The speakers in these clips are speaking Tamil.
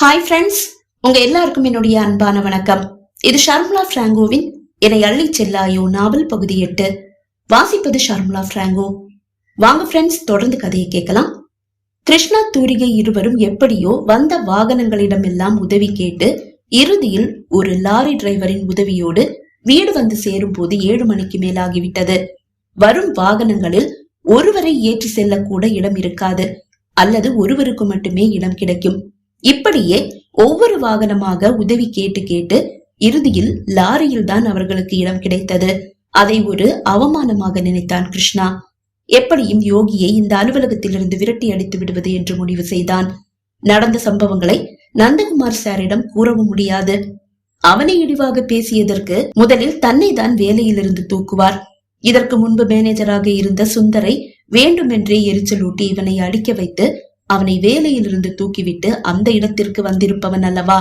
ஹாய் ஃப்ரெண்ட்ஸ் உங்க எல்லாருக்கும் என்னுடைய அன்பான வணக்கம். இது ஷர்முலா பிராங்கோவின் என்னை அள்ளி செல்லாயோ நாவல் பகுதி எட்டு. வாசிப்பது ஷர்முலா பிராங்கோ. வாங்க ஃப்ரெண்ட்ஸ் தொடர்ந்து கதையை கேட்கலாம். கிருஷ்ணா தூரிகை இருவரும் எப்படியோ வந்த வாகனங்களிடமெல்லாம் உதவி கேட்டு இறுதியில் ஒரு லாரி டிரைவரின் உதவியோடு வீடு வந்து சேரும் போது ஏழு மணிக்கு மேலாகிவிட்டது. வரும் வாகனங்களில் ஒருவரை ஏற்றி செல்லக்கூட இடம் இருக்காது. அல்லது ஒருவருக்கு மட்டுமே இடம் கிடைக்கும். இப்படியே ஒவ்வொரு வாகனமாக உதவி கேட்டு கேட்டு இறுதியில் லாரியில் தான் அவர்களுக்கு இடம் கிடைத்தது. அதை ஒரு அவமானமாக நினைத்தான் கிருஷ்ணா. எப்படியும் யோகியை இந்த அலுவலகத்திலிருந்து விரட்டி அடித்து விடுவது என்று முடிவு செய்தான். நடந்த சம்பவங்களை நந்தகுமார் சாரிடம் கூறவும் முடியாது. அவனை இழிவாக பேசியதற்கு முதலில் தன்னை தான் வேலையிலிருந்து தூக்குவார். இதற்கு முன்பு மேனேஜராக இருந்த சுந்தரை வேண்டுமென்றே எரிச்சலூட்டி இவனை அடிக்க வைத்து அவனை வேலையிலிருந்து தூக்கிவிட்டு அந்த இடத்திற்கு வந்திருப்பவன் அல்லவா?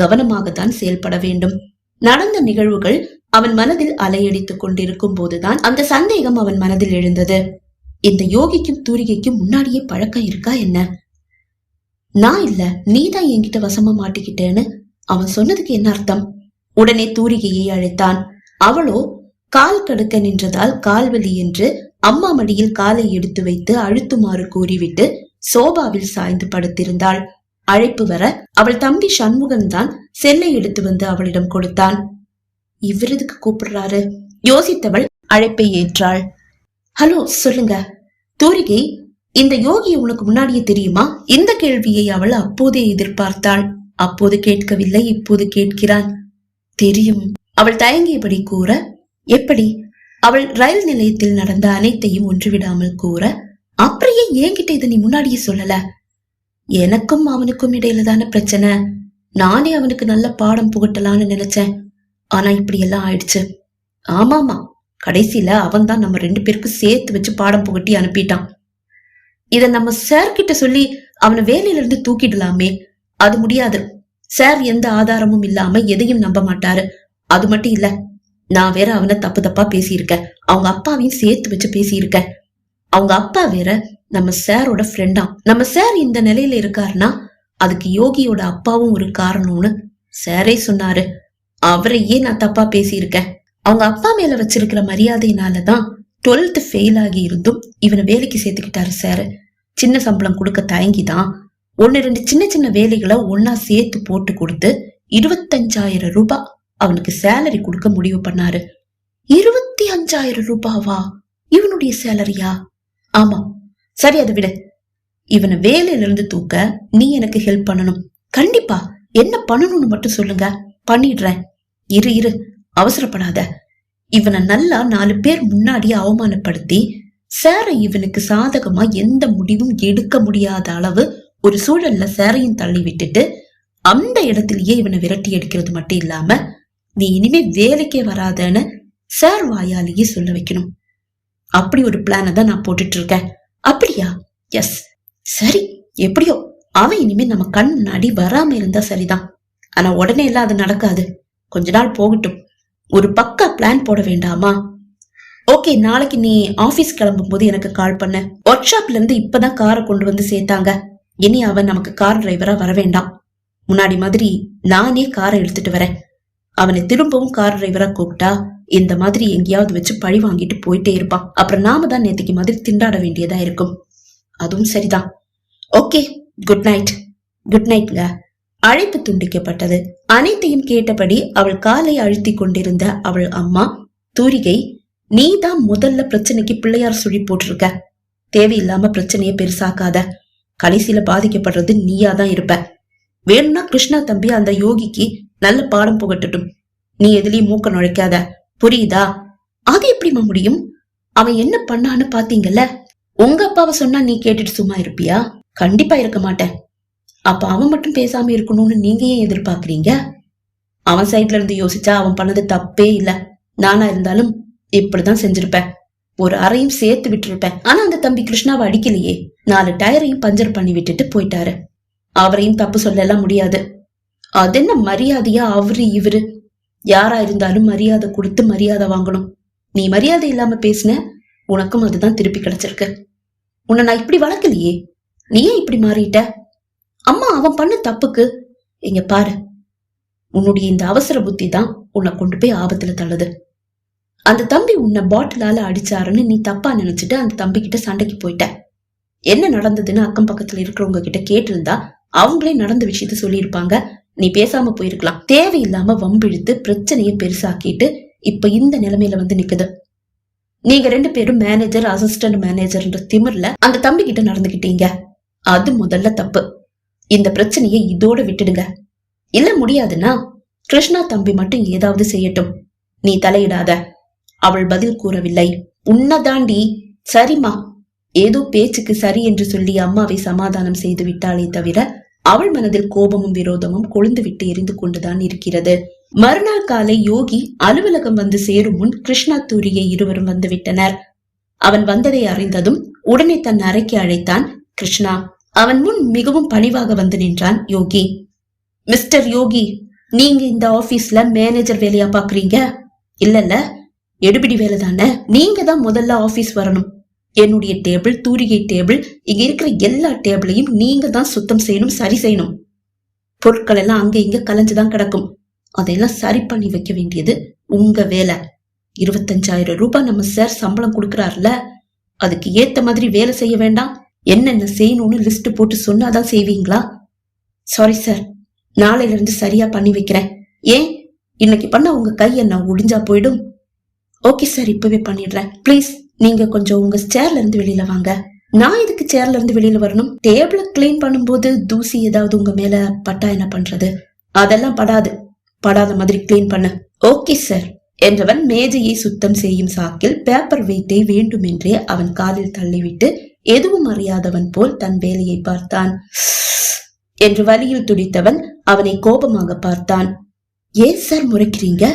கவனமாகத்தான் செயல்பட வேண்டும். நடந்த நிகழ்வுகள் அவன் மனதில் அலையடித்துக் கொண்டிருக்கும் போதுதான் அந்த சந்தேகம் அவன் மனதில் எழுந்தது. இந்த யோகிக்கும் தூரிகைக்கும் முன்னாடியே பழக்கம் இருக்கா என்ன? நான் இல்ல நீதான் என்கிட்ட வசமா மாட்டிக்கிட்டேன்னு அவன் சொன்னதுக்கு என்ன அர்த்தம்? உடனே தூரிகையை அழைத்தான். அவளோ கால் கடுக்க நின்றதால் கால்வலி என்று அம்மா மடியில் காலை எடுத்து வைத்து அழுத்துமாறு கூறிவிட்டு சோபாவில் சாய்ந்து படுத்திருந்தாள். அழைப்பு வர அவள் தம்பி சண்முகன் தான் செல்லை எடுத்து வந்து அவளிடம் கொடுத்தான். இவ்விருதுக்கு கூப்பிடுறாரு. யோசித்தவள் அழைப்பை ஏற்றாள். ஹலோ சொல்லுங்க. தூரிகை இந்த யோகி உனக்கு முன்னாடியே தெரியுமா? இந்த கேள்வியை அவள் அப்போதே எதிர்பார்த்தாள். அப்போது கேட்கவில்லை இப்போது கேட்கிறான். தெரியும். அவள் தயங்கியபடி கூற எப்படி? அவள் ரயில் நிலையத்தில் நடந்த அனைத்தையும் ஒன்றுவிடாமல் கூற அப்படியே என்கிட்ட இதை நீ முன்னாடியே சொல்லல. எனக்கும் அவனுக்கும் இடையில தானே பிரச்சனை. நானே அவனுக்கு நல்ல பாடம் புகட்டலான்னு நினைச்சேன். ஆனா இப்படி எல்லாம் ஆயிடுச்சு. ஆமாமா கடைசியில அவன் தான் நம்ம ரெண்டு பேருக்கும் சேர்த்து வச்சு பாடம் புகட்டி அனுப்பிட்டான். இத நம்ம சார் கிட்ட சொல்லி அவனை வேலையில இருந்து தூக்கிடலாமே. அது முடியாது. சார் எந்த ஆதாரமும் இல்லாம எதையும் நம்ப மாட்டாரு. அது மட்டும் இல்ல நான் வேற அவனை தப்பு தப்பா பேசியிருக்கேன். அவங்க அப்பாவையும் சேர்த்து வச்சு பேசியிருக்கேன். அவங்க அப்பா வேற நம்ம சாரோட ஃப்ரெண்டா நம்ம சார் இந்த நிலையில இருக்காருன்னா அதுக்கு யோகியோட அப்பாவும் ஒரு காரணம்னு சாரே சொன்னாரு. அவரையே நான் தப்பா பேசியிருக்கேன். அவங்க அப்பா மேல வச்சிருக்கிற மரியாதையினாலதான் டுவெல்த் ஃபெயில் ஆகி இருந்தும் இவனை வேலைக்கு சேர்த்துக்கிட்டாரு சார் சின்ன சம்பளம் கொடுக்க தயங்கிதான். ஒன்னு ரெண்டு சின்ன சின்ன வேலைகளை ஒன்னா சேர்த்து போட்டு கொடுத்து இருபத்தஞ்சாயிரம் ரூபாய் அவனுக்கு சேலரி கொடுக்க முடிவு பண்ணாரு. இருபத்தி அஞ்சாயிரம் ரூபாவா? இவனுடைய சேலரியா ஆமா. சரி அதை விட. இவனை வேலையில இருந்து தூக்க நீ எனக்கு ஹெல்ப் பண்ணணும். கண்டிப்பா. என்ன பண்ணணும்னு மட்டும் சொல்லுங்க. பண்ணிடுறேன். இரு இரு. அவசரப்படாத. இவனை நல்லா நாலு பேர் முன்னாடி அவமானப்படுத்தி சேர இவனுக்கு சாதகமா எந்த முடிவும் எடுக்க முடியாத அளவு ஒரு சூழல்ல சேரையும் தள்ளி விட்டுட்டு அந்த இடத்திலேயே இவனை விரட்டி அடிக்கிறது மட்டும் இல்லாம நீ இனிமே வேலைக்கே வராதன்னு சார் வாயாலேயே சொல்ல வைக்கணும். அப்படி ஒரு பிளானை தான் நான் போட்டுட்டு இருக்கேன் அப்படியா? எஸ் சரி. எப்படியோ? அவன் இனிமே நம்ம கண் முன்னாடி வராம இருந்தா சரிதான். ஆனா உடனே எல்லாம் அது நடக்காது. கொஞ்ச நாள் போகட்டும். ஒரு பக்கா பிளான் போட வேண்டாமா? ஓகே நாளைக்கு நீ ஆபீஸ் கிளம்பும் போது எனக்கு கால் பண்ண. ஒர்க் ஷாப்ல இருந்து இப்பதான் காரை கொண்டு வந்து சேர்த்தாங்க. இனி அவன் நமக்கு கார் டிரைவரா வர வேண்டாம். முன்னாடி மாதிரி நானே காரை எடுத்துட்டு வரேன். அவனை திரும்பவும் கார் டிரைவரா கூப்பிட்டா இந்த மாதிரி எங்கேயாவது வச்சு பழி வாங்கிட்டு போயிட்டே இருப்பான். அப்புறம் நாம தான் நேத்திக்கு மாதிரி திண்டாட வேண்டியதா இருக்கும். அதுவும் சரிதான். ஓகே குட் நைட் குட் நைட்ங்க அழைப்பு துண்டிக்கப்பட்டது. அனைத்தையும் கேட்டபடி அவள் காலை அழுத்தி கொண்டிருந்த அவள் அம்மா தூரிகை நீ தான் முதல்ல பிரச்சனைக்கு பிள்ளையார் சுழி போட்டிருக்க. தேவையில்லாம பிரச்சனையை பெருசாக்காத. கடைசியில பாதிக்கப்படுறது நீயா தான் இருப்ப. வேணும்னா கிருஷ்ணா தம்பி அந்த யோகிக்கு நல்ல பாடம் புகட்டட்டும். நீ எதுலயும் மூக்க நுழைக்காத. புரியுதா? அது எப்படிமா முடியும் அவன் என்ன பண்ணான்னு பாத்தீங்கல்ல? உங்க அப்பாவை சொன்னா நீ கேட்டுட்டு சும்மா இருப்பியா? கண்டிப்பா இருக்க மாட்டேன். அப்ப அவன் மட்டும் பேசாம இருக்கணும்னு நீங்க ஏன் எதிர்பார்க்கறீங்க? அவன் சைட்ல இருந்து யோசிச்சா அவன் பண்ணது தப்பே இல்ல. நானா இருந்தாலும் இப்படிதான் செஞ்சிருப்பேன். ஒரு அறையும் சேர்த்து விட்டுருப்பேன். ஆனா அந்த தம்பி கிருஷ்ணாவை அடிக்கலையே. நாலு டயரையும் பஞ்சர் பண்ணி விட்டுட்டு போயிட்டாரு. அவரையும் தப்பு சொல்லலாம் முடியாது. அது என்ன மரியாதையா அவரு இவரு? யாரா இருந்தாலும் மரியாதை கொடுத்து மரியாதை வாங்கணும். நீ மரியாதை இல்லாம பேசின உனக்கும் அதுதான் திருப்பி கிடைச்சிருக்கு. உன்னை நான் இப்படி வளர்க்கலையே. நீ ஏன் இப்படி மாறிட்ட? அம்மா அவன் பண்ண தப்புக்கு இங்க பாரு. உன்னுடைய இந்த அவசர புத்தி தான் உன்னை கொண்டு போய் ஆபத்துல தள்ளுது. அந்த தம்பி உன்னை பாட்டிலால அடிச்சாருன்னு நீ தப்பா நினைச்சிட்டு அந்த தம்பி கிட்ட சண்டைக்கு போயிட்ட. என்ன நடந்ததுன்னு அக்கம் பக்கத்துல இருக்கிறவங்க கிட்ட கேட்டிருந்தா அவங்களே நடந்த விஷயத்த சொல்லியிருப்பாங்க. நீ பேசாம போயிருக்கலாம். தேவையில்லாம வம்பிழுத்து பிரச்சனையை பெருசாக்கிட்டு இப்ப இந்த நிலைமையில வந்து நிக்குது. நீங்க ரெண்டு பேரும் மேனேஜர் அசிஸ்டன்ட் மேனேஜர்ன்ற திமிர்ல அந்த தம்பி கிட்ட நடந்துகிட்டீங்க. அது முதல்ல தப்பு. இந்த பிரச்சனையை இதோட விட்டுடுங்க. இல்ல முடியாதுன்னா கிருஷ்ணா தம்பி மட்டும் ஏதாவது செய்யட்டும். நீ தலையிடாத. அவள் பதில் கூறவில்லை. உன்னதாண்டி சரிம்மா. ஏதோ பேச்சுக்கு சரி என்று சொல்லி அம்மாவை சமாதானம் செய்து விட்டாளே தவிர அவள் மனதில் கோபமும் விரோதமும் கொழுந்து விட்டு எரிந்து கொண்டுதான் இருக்கிறது. மறுநாள் காலை யோகி அலுவலகம் வந்து சேரும் முன் கிருஷ்ணா தூரியை இருவரும் வந்து விட்டனர். அவன் வந்ததை அறிந்ததும் உடனே தன் அறைக்கு அழைத்தான் கிருஷ்ணா. அவன் முன் மிகவும் பணிவாக வந்து நின்றான் யோகி. மிஸ்டர் யோகி நீங்க இந்த ஆபீஸ்ல மேனேஜர் வேலையா பாக்குறீங்க? இல்லல்ல எடுபிடி வேலை தானே நீங்க தான் முதல்ல ஆபீஸ் வரணும். என்னுடைய டேபிள் தூரிகை டேபிள் இங்க இருக்கிற எல்லா டேபிளையும் நீங்க தான் சுத்தம் செய்யணும் சரி செய்யணும். பொருட்கள் எல்லாம் அங்க இங்க கலைஞ்சுதான் கிடக்கும். அதையெல்லாம் சரி பண்ணி வைக்க வேண்டியது உங்க வேலை. இருபத்தஞ்சாயிரம் ரூபாய் நம்ம சார் சம்பளம் கொடுக்கறாருல அதுக்கு ஏத்த மாதிரி வேலை செய்ய வேண்டாம். என்னென்ன செய்யணும்னு லிஸ்ட் போட்டு சொன்னாதான் செய்வீங்களா? சாரி சார் நாளையில இருந்து சரியா பண்ணி வைக்கிறேன். ஏன்? இன்னைக்கு பண்ண உங்க கையை நான் ஒடிஞ்சா போயிடும். ஓகே சார் இப்பவே பண்ணிடுறேன். ப்ளீஸ் நீங்க கொஞ்சம் உங்க சேர்ல இருந்து வெளியில வாங்க. நான் இதுக்கு சேர்ல இருந்து வெளியில வரணும்? டேபிள கிளீன் பண்ணும்போது தூசி ஏதாவது உங்க மேல பட்டா என்ன பண்றது? அதெல்லாம் படாது. படாத மாதிரி கிளீன் பண்ணு. ஓகே சார் என்றவன் மேஜையை சுத்தம் செய்யும் சாக்கில் பேப்பர் வெயிட்டை வேண்டுமென்றே அவன் காலில் தள்ளிவிட்டு எதுவும் அறியாதவன் போல் தன் வேலையை பார்த்தான். என்று வலியில் துடித்தவன் அவனை கோபமாக பார்த்தான். ஏன் சார் முறைக்கிறீங்க?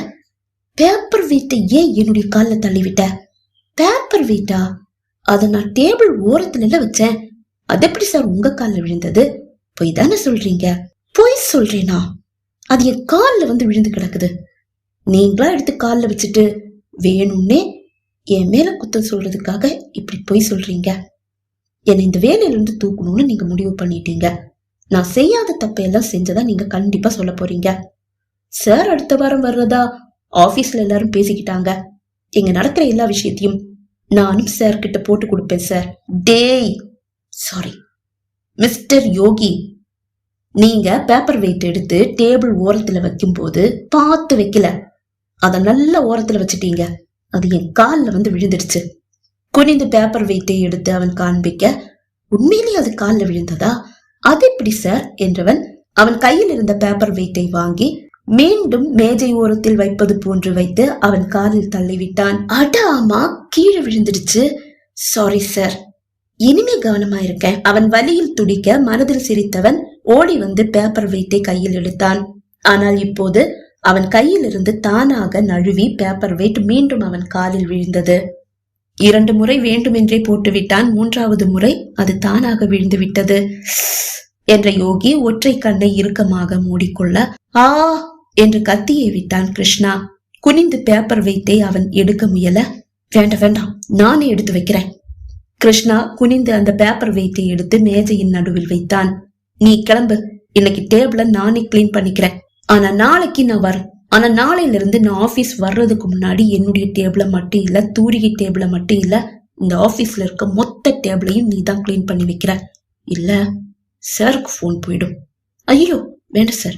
பேப்பர் வெயிட்டை ஏன் என்னுடைய காலில் தள்ளிவிட்ட? பேப்பர் வீட்டா? அதை நான் டேபிள் ஓரத்துல வச்சேன். அது எப்படி சார் உங்க காலில் விழுந்தது? பொய் தானே சொல்றீங்க? பொய் சொல்றேனா? அது என் காலில் வந்து விழுந்து கிடக்குது. நீங்களா எடுத்து காலில் வச்சுட்டு வேணும்னே என் மேல குத்தம் சொல்றதுக்காக இப்படி பொய் சொல்றீங்க? என்னை இந்த வேலையிலிருந்து தூக்கணும்னு நீங்க முடிவு பண்ணிட்டீங்க. நான் செய்யாத தப்பையெல்லாம் செஞ்சதா நீங்க கண்டிப்பா சொல்ல போறீங்க. சார் அடுத்த வாரம் வர்றதா? ஆபீஸ்ல எல்லாரும் பேசிக்கிட்டாங்க. இங்க நடக்கிற எல்லா விஷயத்தையும் நானும் சார் கிட்ட போட்டு கொடுப்பேன் சார் டேய் சாரி மிஸ்டர் யோகி நீங்க பேப்பர் வெயிட் எடுத்து டேபிள் ஓரத்துல வைக்கும்போது பார்த்து வைக்கல. அதை நல்ல ஓரத்துல வச்சுட்டீங்க. அது என் காலில் வந்து விழுந்துடுச்சு. குனிந்து பேப்பர் வெயிட்டை எடுத்து அவன் காண்பிக்க உண்மையிலேயே அது காலில் விழுந்ததா? அது எப்படி சார் என்றவன் அவன் கையில் இருந்த பேப்பர் வெயிட்டை வாங்கி மீண்டும் மேஜை ஓரத்தில் வைப்பது போன்று வைத்து அவன் காலில் தள்ளிவிட்டான். அட ஆமா கீழே விழுந்துடுச்சு. சாரி சார் இனிமே கவனமா இருக்கேன் அவன் வலியில் துடிக்க மனதில் சிரித்தவன் ஓடி வந்து பேப்பர் வெயிட்டை கையில் எடுத்தான். ஆனால் இப்போது அவன் கையில் இருந்து தானாக நழுவி பேப்பர் வெயிட் மீண்டும் அவன் காலில் விழுந்தது. இரண்டு முறை வேண்டுமென்றே போட்டுவிட்டான். மூன்றாவது முறை அது தானாக விழுந்து விட்டது என்ற யோகி ஒற்றை கண்ணை இறுக்கமாக மூடிக்கொள்ள ஆ என்று கத்தியை விட்டான் கிருஷ்ணா. குனிந்து பேப்பர் வைத்தே அவன் எடுக்க முயல. வேண்டாம் வேண்டாம் நானே எடுத்து வைக்கிறேன். கிருஷ்ணா குனிந்து அந்த பேப்பர் வெயிட்டை எடுத்து மேஜையின் நடுவில் வைத்தான். நீ கிளம்பு இன்னைக்கு டேபிள நானே கிளீன் பண்ணிக்கிறேன். ஆனா நாளைக்கு நான் வரேன். ஆனா நாளையில இருந்து நான் ஆபீஸ் வர்றதுக்கு முன்னாடி என்னுடைய டேபிள மட்டும் இல்ல தூரிகை டேபிள மட்டும் இல்ல இந்த ஆபீஸ்ல இருக்க மொத்த டேபிளையும் நீ தான் கிளீன் பண்ணி வைக்கிற. இல்ல சாருக்கு ஃபோன் போயிடும். ஐயோ வேண்டாம் சார்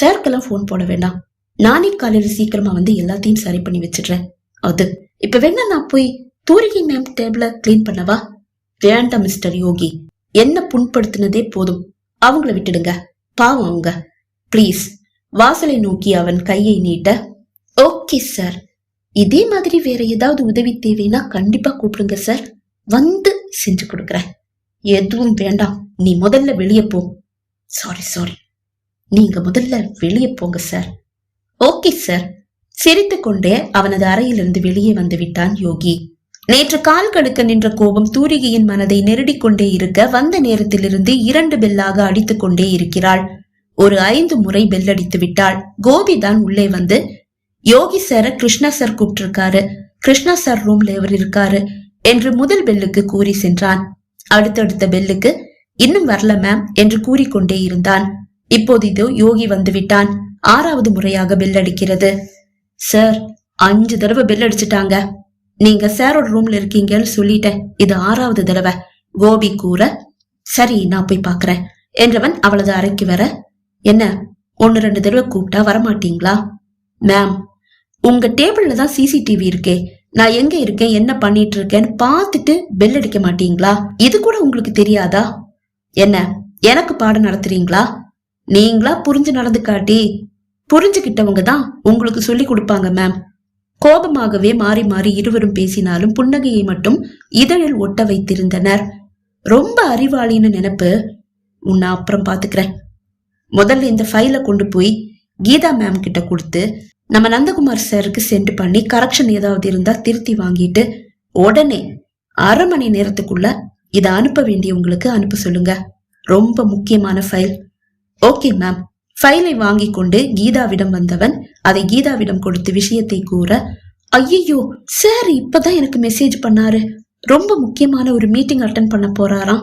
சாருக்கெல்லாம் ஃபோன் போட வேண்டாம். நானே காலையில சீக்கிரமா வந்து எல்லாத்தையும் சரி பண்ணி வச்சிடுறேன். அது இப்ப வேணா நான் போய் தூரிகை மேம் டேபிள கிளீன் பண்ணவா? வேண்டாம் மிஸ்டர் யோகி. என்ன புண்படுத்தினதே போதும். அவங்கள விட்டுடுங்க. பாவம் அவங்க. ப்ளீஸ் வாசலை நோக்கி அவன் கையை நீட்ட. ஓகே சார் இதே மாதிரி வேற ஏதாவது உதவி தேவைன்னா கண்டிப்பா கூப்பிடுங்க சார் வந்து செஞ்சு கொடுக்குறேன். எதுவும் வேண்டாம். நீ முதல்ல வெளியே போ. சாரி சாரி நீங்க முதல்ல வெளியே போங்க சார் ஓகே சார் சிரித்துக்கொண்டே அவனது அறையிலிருந்து வெளியே வந்து விட்டான் யோகி. நேற்று கால் கடுக்க நின்ற கோபம் தூரிகையின் மனதை நெருடிக் கொண்டே இருக்க வந்த நேரத்திலிருந்து இரண்டு பெல்லாக அடித்துக் கொண்டே இருக்கிறாள். ஒரு ஐந்து முறை பெல் அடித்து விட்டாள். கோபி தான் உள்ளே வந்து யோகி சார கிருஷ்ணா சார் கூப்பிட்டிருக்காரு. கிருஷ்ணா சார் ரூம்ல இவர் இருக்காரு என்று முதல் பெல்லுக்கு கூறி சென்றான். அடுத்தடுத்த பெல்லுக்கு இன்னும் வரல மேம் என்று கூறிக்கொண்டே இருந்தான். இப்போது இதோ யோகி வந்து விட்டான் ஆறாவது முறையாக பெல் அடிக்கிறது. சார் அஞ்சு தடவை பெல் அடிச்சிட்டாங்க. நீங்க சாரோட ரூம்ல இருக்கீங்கன்னு சொல்லிட்டேன். இது ஆறாவது தடவை. கோபி கூற சரி நான் போய் பாக்குறேன். என்றவன் அவளது அறைக்கு வர என்ன ஒன்னு ரெண்டு தடவை கூப்பிட்டா வரமாட்டீங்களா? மேம் உங்க டேபிள்ல தான் சிசிடிவி இருக்கே. நான் எங்க இருக்கேன் என்ன பண்ணிட்டு இருக்கேன்னு பார்த்துட்டு பெல் அடிக்க மாட்டீங்களா? இது கூட உங்களுக்கு தெரியாதா? என்ன எனக்கு பாடம் நடத்துறீங்களா? நீங்களா புரிஞ்சு நடந்து காட்டி புரிஞ்சுக்கிட்டவங்க தான் உங்களுக்கு சொல்லி கொடுப்பாங்க மேம் கோபமாகவே மாறி மாறி இருவரும் பேசினாலும் புன்னகையை மட்டும் இதழில் ஒட்ட வைத்திருந்தனர். ரொம்ப அறிவாளின்னு நினைப்பு உன்னை அப்புறம் பாத்துக்கிறேன். முதல்ல இந்த ஃபைலை கொண்டு போய் கீதா மேம் கிட்ட கொடுத்து நம்ம நந்தகுமார் சாருக்கு சென்ட் பண்ணி கரெக்ஷன் ஏதாவது இருந்தா திருத்தி வாங்கிட்டு உடனே அரை மணி நேரத்துக்குள்ள இதை அனுப்ப வேண்டியவங்களுக்கு அனுப்ப சொல்லுங்க. ரொம்ப முக்கியமான ஃபைல் ஓகே மேம் ஃபைலை வாங்கி கொண்டு கீதாவிடம் வந்தவன் அதை கீதாவிடம் கொடுத்து விஷயத்தை கூற ஐயோ சார் இப்பதான் எனக்கு மெசேஜ் பண்ணாரு. ரொம்ப முக்கியமான ஒரு மீட்டிங் அட்டன் பண்ண போறாராம்.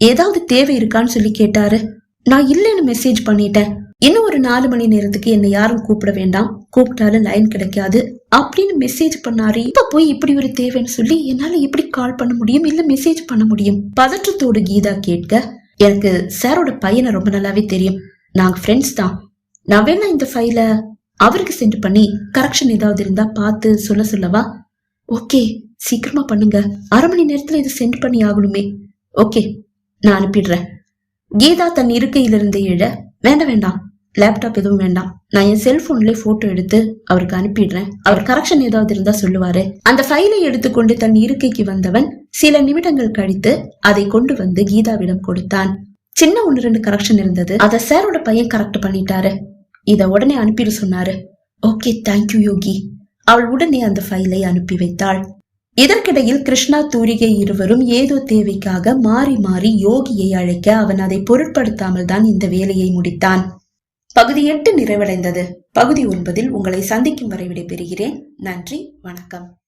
ஏதாவது தேவை இருக்கான்னு சொல்லி கேட்டாரு. நான் இல்லைன்னு மெசேஜ் பண்ணிட்டேன். இன்னும் ஒரு நாலு மணி நேரத்துக்கு என்னை யாரும் கூப்பிட வேண்டாம். கூப்பிட்டாலும் லைன் கிடைக்காது. அப்படின்னு மெசேஜ் பண்ணாரு. இப்ப போய் இப்படி ஒரு தேவைன்னு சொல்லி என்னால எப்படி கால் பண்ண முடியும்? இல்ல மெசேஜ் பண்ண முடியும்? பதற்றத்தோடு கீதா கேட்க எனக்கு சாரோட பையனை ரொம்ப நல்லாவே தெரியும். நாங்க ஃப்ரெண்ட்ஸ் தான். நான் வேணா இந்த ஃபைல அவருக்கு சென்ட் பண்ணி கரெக்ஷன் ஏதாவது இருந்தா பார்த்து சொல்ல சொல்லவா? ஓகே சீக்கிரமா பண்ணுங்க. அரை மணி நேரத்துல இதை சென்ட் பண்ணி ஆகணுமே. ஓகே நான் அனுப்பிடுறேன். கீதா தன் இருக்கையிலிருந்து எழ. வேண்டாம் வேண்டாம். லேப்டாப் எதுவும் வேண்டாம். நான் என் செல்போன்லேயே போட்டோ எடுத்து அவருக்கு அனுப்பிடுறேன். அவர் கரெக்ஷன் ஏதாவது இருந்தா சொல்லுவாரு. அந்த ஃபைலை எடுத்துக்கொண்டு தன் இருக்கைக்கு வந்தவன் சில நிமிடங்கள் கழித்து அதை கொண்டு வந்து கீதாவிடம் கொடுத்தான். சின்ன ஒன்று ரெண்டு கரெக்ஷன் இருந்தது. அதை சாரோட பையன் கரெக்ட் பண்ணிட்டாரு. இதை உடனே அனுப்பிட சொன்னாரு. Okay thank you Yogi. அவள் உடனே அந்த ஃபைலை அனுப்பி வைத்தாள். இதற்கிடையில் கிருஷ்ணா தூரிகை இருவரும் ஏதோ தேவைக்காக மாறி மாறி யோகியை அழைக்க அவன் அதை பொருட்படுத்தாமல் தான் இந்த வேலையை முடித்தான். பகுதி எட்டு நிறைவடைந்தது. பகுதி ஒன்பதில் உங்களை சந்திக்கும் வரை விடைபெறுகிறேன். நன்றி வணக்கம்.